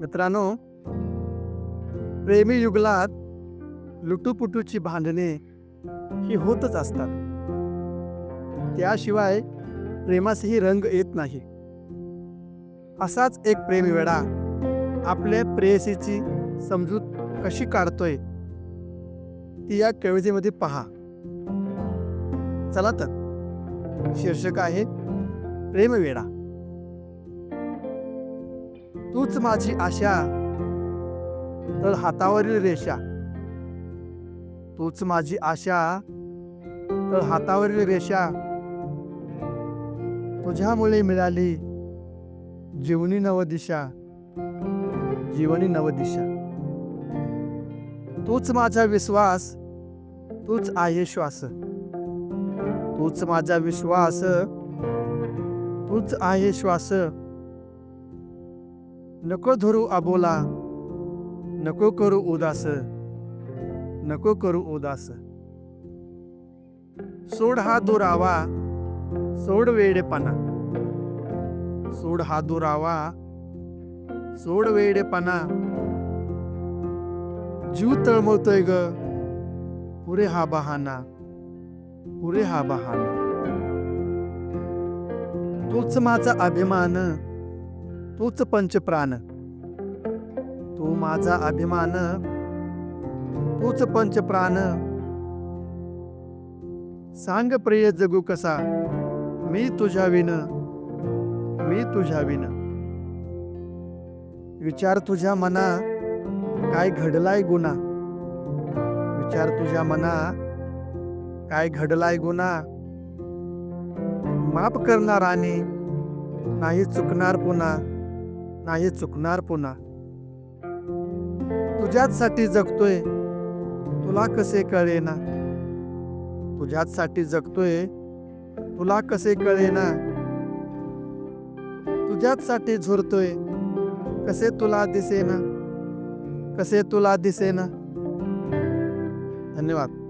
मित्रांनो प्रेमी युगलात लुटूपुटूची भांडणे ही होतच असतात. त्याशिवाय प्रेमासही रंग येत नाही. असाच एक प्रेमवेडा आपल्या प्रेयसीची समजूत कशी काढतोय ती या कवितेमध्ये पहा. चला तर शीर्षक आहे प्रेमवेडा तूच माझी आशा. तर हातावरील रेषा. तूच माझी आशा. तर हातावरील रेषा. तुझ्यामुळे मिळाली जीवनी नवदिशा जीवनी नवदिशा तूच माझा विश्वास. तूच आहे श्वास. तूच माझा विश्वास. तूच आहे श्वास. नको धरू अबोला. नको करू उदास. नको करू उदास. सोड हा दुरावा. सोड वेडेपणा. सोड हा दुरावा. सोड वेडेपणा. जीव तळमळतोय ग. पुरे हा बहाना. पुरे हा बहाना. तोच माझा अभिमान. तूच पंचप्राण तू माझा अभिमान. तूच पंचप्राण सांग प्रिय जगू कसा? मी तुझ्या विन मी तुझ्या विन विचार तुझ्या मना काय घडलाय गुन्हा विचार तुझ्या मना काय घडलाय गुन्हा माफ करणार आणि नाही चुकणार पुन्हा. नाही चुकणार पुन्हा. तुझ्याचसाठी जगतोय. तुला कसे कळेना? तुझ्याचसाठी जगतोय. तुला कसे कळेना? तुझ्याचसाठी झुरतोय. कसे तुला दिसेना? कसे तुला दिसेना? धन्यवाद.